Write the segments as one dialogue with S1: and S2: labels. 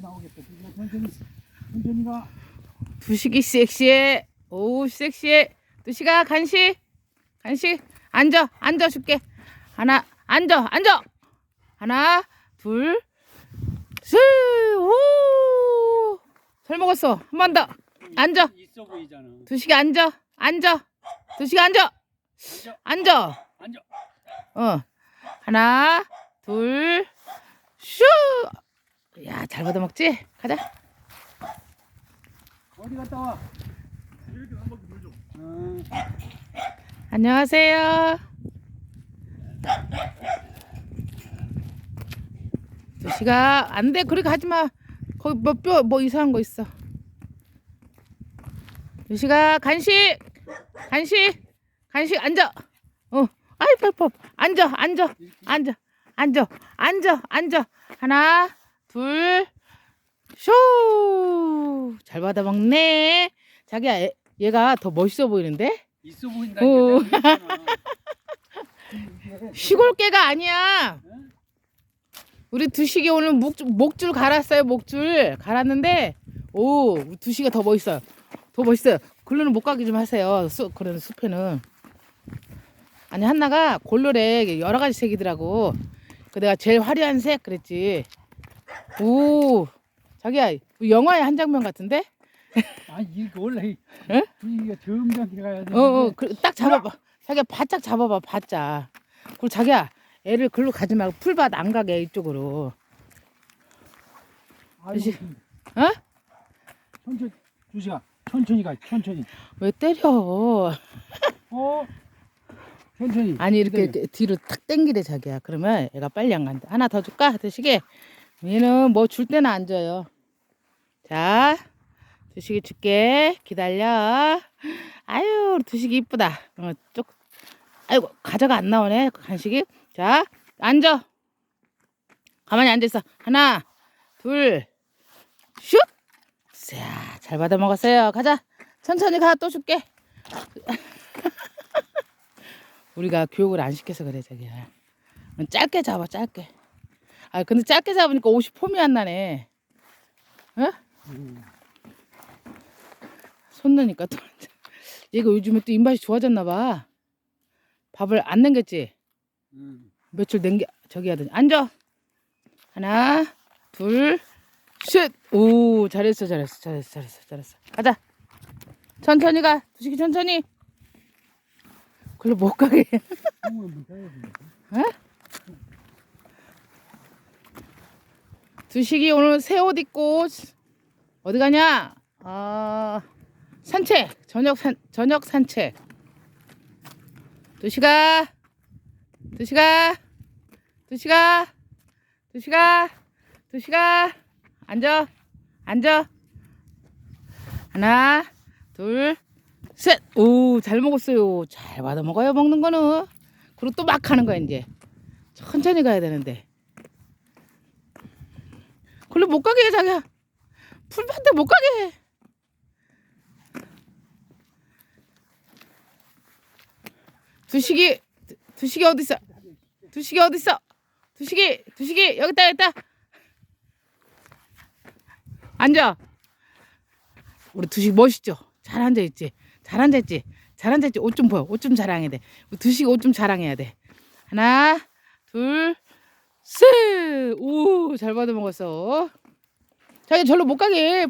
S1: 나오겠다. 천천히, 천천히 가.
S2: 두식이 섹시해. 오, 섹시해. 두식아, 간식. 간식. 앉아, 앉아 줄게. 하나, 앉아, 앉아. 하나, 둘, 셋. 오. 잘 먹었어. 한 번 더. 앉아.
S1: 있어 보이잖아.
S2: 두식이 앉아. 앉아. 두식이 앉아. 앉아.
S1: 앉아.
S2: 어. 하나, 둘, 슈. 야, 잘 받아 먹지? 가자.
S1: 어디 갔다 와? 이렇게 한 바퀴 돌죠. 어,
S2: 안녕하세요. 두시가 안 돼. 그렇게 하지 마. 거기 뭐 뼈 뭐 이상한 거 있어. 두시가 간식 간식 간식 앉아. 어. 아이 펄펄 앉아 앉아 앉아 앉아 앉아 앉아 하나 둘 쇼. 잘 받아 먹네. 자기야 애- 얘가 더 멋있어 보이는데?
S1: 있어 보인다.
S2: 오.
S1: 이게 내가 그랬잖아.
S2: 시골 개가 아니야. 우리 두식이 오늘 목, 목줄 갈았어요. 목줄 갈았는데 오 두식이가 더 멋있어요. 더 멋있어요. 글로는 못 가게 좀 하세요. 수, 그런 숲에는 아니 한나가 골로래 여러 가지 색이더라고. 그 내가 제일 화려한 색 그랬지. 오 자기야 영화의 한 장면 같은데?
S1: 아니 이거 원래
S2: 에?
S1: 분위기가 점잖게 가야 돼.
S2: 어어 딱 잡아봐. 자기야 바짝 잡아봐 바짝. 그리고 자기야 애를 글로 가지 말고 풀밭 안 가게 이쪽으로.
S1: 아이고,
S2: 그치? 어?
S1: 천천히 주시가 천천히 가. 천천히.
S2: 왜 때려?
S1: 어. 천천히.
S2: 아니 이렇게,
S1: 기다려.
S2: 이렇게 뒤로 탁 당기래 자기야. 그러면 애가 빨리 안 간다. 하나 더 줄까? 드시게. 얘는 뭐 줄 때는 안 줘요. 자, 드시게 줄게. 기다려. 아유, 드시기 이쁘다. 어, 쪽. 아이고 가져가 안 나오네 간식이. 자, 앉아. 가만히 앉아 있어. 하나, 둘, 슉. 자, 잘 받아 먹었어요. 가자. 천천히 가. 또 줄게. 우리가 교육을 안 시켜서 그래 자기야. 짧게 잡아 짧게. 아 근데 짧게 잡으니까 옷이 폼이 안 나네. 어?
S1: 음.
S2: 손 넣으니까 또 얘가 요즘에 또 입맛이 좋아졌나 봐. 밥을 안 남겼지.
S1: 음.
S2: 며칠 남겨 저기 하더니 앉아. 하나, 둘, 셋. 오 잘했어 잘했어 잘했어 잘했어 잘했어. 가자. 천천히 가. 두식이 천천히. 글로 못 가게.
S1: 형은 못 가야 돼.
S2: 두식이 오늘 새 옷 입고 어디 가냐? 아 산책 저녁 산 저녁 산책. 두식아, 두식아, 두식아, 두식아, 두식아, 앉아, 앉아. 하나, 둘, 셋. 오, 잘 먹었어요. 잘 받아 먹어요 먹는 거는. 그리고 또 막 하는 거야 이제. 천천히 가야 되는데. 글로 못 가게 해 자기야. 풀밭에 못 가게 해. 두식이 두- 두식이 어디 있어? 두식이 어디 있어? 두식이 두식이 여기 있다 여기 있다. 앉아. 우리 두식 멋있죠? 잘 앉아 있지? 잘 앉아 있지? 잘 앉아 있지? 옷 좀 보여. 옷 좀 자랑해야 돼. 두식이 옷좀 자랑해야 돼. 하나 둘 쎄! 오, 잘 받아 먹었어. 자기 절로 못 가게.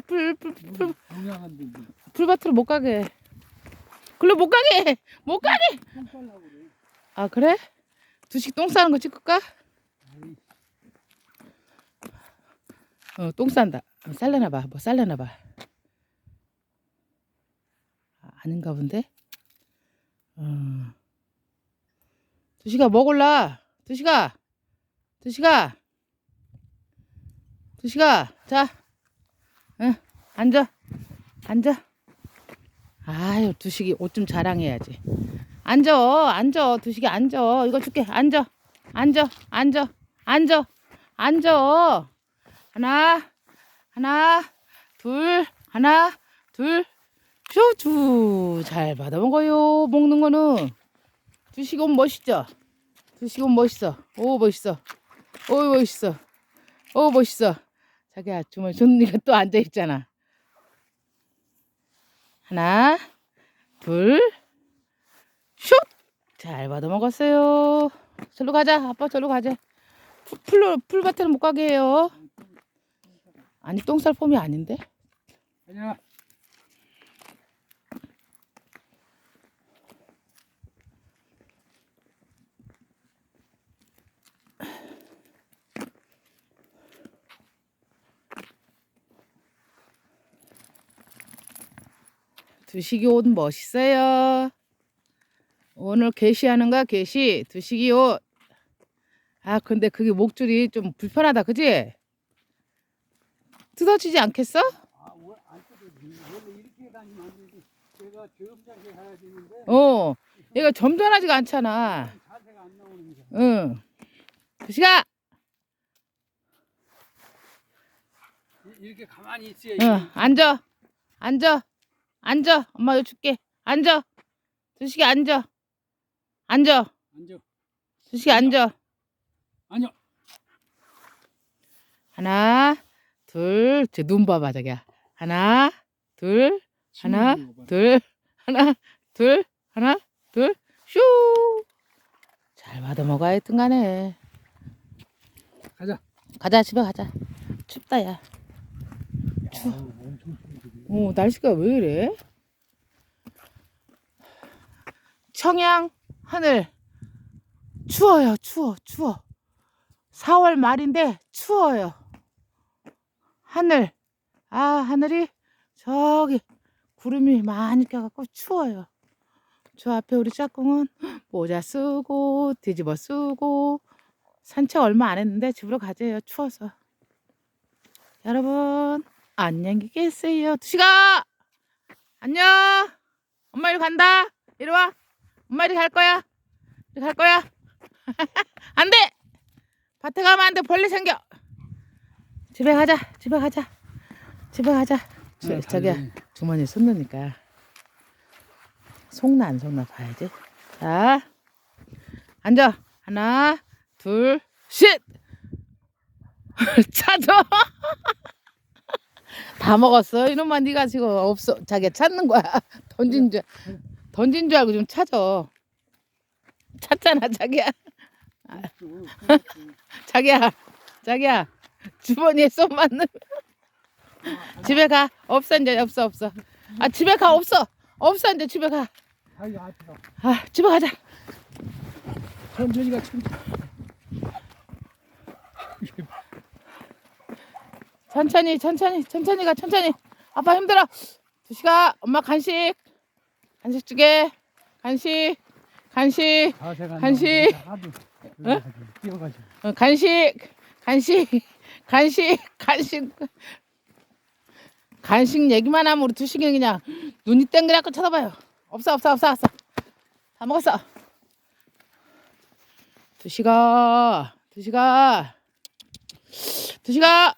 S2: 풀밭으로 못 가게. 해. 글로 못 가게. 해. 못 가게. 아, 그래? 두식 똥 싸는 거 찍을까? 어, 똥 싼다. 어, 쌀려나 봐. 뭐 쌀려나 봐. 아, 아닌가 본데? 어. 두식아, 먹을라. 두식아. 두식아. 두식아. 자. 응, 앉아. 앉아. 아유, 두식이 옷 좀 자랑해야지. 앉아, 앉아, 두식이 앉아. 이거 줄게. 앉아, 앉아, 앉아, 앉아, 앉아. 하나, 하나, 둘, 하나, 둘, 슈주. 잘 받아 먹어요. 먹는 거는. 두식 옷 멋있죠? 두식 옷 멋있어. 오, 멋있어. 오, 멋있어. 오, 멋있어. 자기야 주머니 손니가 또 앉아 있잖아. 하나, 둘, 슛! 잘 받아 먹었어요. 절로 가자. 아빠 절로 가자. 풀, 풀로, 풀밭에는 못 가게 해요. 아니, 똥쌀 폼이 아닌데?
S1: 아니야.
S2: 두식이 옷 멋있어요. 오늘 게시하는 거야, 게시. 두식이 옷. 아, 근데 그게 목줄이 좀 불편하다, 그지? 뜯어지지 않겠어?
S1: 아, 원안 뜯어지. 원래 이렇게 안 되지. 제가 점잖게 가야 되는데
S2: 어. 얘가 점잖하지가 않잖아.
S1: 자세가 안 나오는 거야.
S2: 응. 두식아!
S1: 이- 이렇게 가만히 있어야
S2: 응, 앉아. 앉아. 앉아. 엄마 이거 줄게. 앉아. 두식이 앉아. 앉아.
S1: 앉아.
S2: 두식이 앉아.
S1: 아니요.
S2: 하나, 둘, 제 눈 봐봐, 자기야. 하나, 둘, 하나. 둘, 하나, 둘, 하나, 둘, 슈! 잘 받아 먹어야 했든 간에.
S1: 가자.
S2: 가자, 집에 가자. 춥다, 야.
S1: 추워.
S2: 어, 날씨가 왜 이래? 청양 하늘 추워요, 추워, 추워. 4월 말인데 추워요. 하늘, 아, 하늘이 저기 구름이 많이 껴갖고 추워요. 저 앞에 우리 짝꿍은 모자 쓰고 뒤집어 쓰고 산책 얼마 안 했는데 집으로 가재요. 추워서. 여러분 안녕히 계세요. 두시가 안녕. 엄마 이리 간다. 이리 와. 엄마 이리 갈 거야. 이리 갈 거야. 안 돼. 밭에 가면 안 돼. 벌레 생겨. 집에 가자. 집에 가자. 집에 가자. 저,
S1: 네,
S2: 저기야
S1: 달리.
S2: 주머니에 손 넣으니까 속나 안 속나 봐야지. 자 앉아. 하나 둘 셋. 찾아. 다 먹었어. 이놈아 네가 지금 없어. 자기가 찾는 거야. 던진 줄 던진 줄 알고 좀 찾아. 찾잖아, 자기야. 자기야. 자기야. 주머니에 손 맞는. 집에 가. 없어 이제 없어 없어. 아 집에 가 없어. 없어 이제 집에 가.
S1: 아이.
S2: 아 집에 가자.
S1: 천천히 가 천천히.
S2: 천천히 천천히 천천히 가 천천히. 아빠 힘들어. 두시가 엄마 간식. 간식 주게. 간식. 간식.
S1: 안
S2: 간식.
S1: 그래가지고 뛰어가지고.
S2: 어, 간식. 간식. 간식. 간식. 간식 얘기만 하면 우리 두식이 그냥 눈이 땡그랗고 쳐다봐요. 없어 없어 없어 없어. 다 먹었어. 두식아 두식아 두식아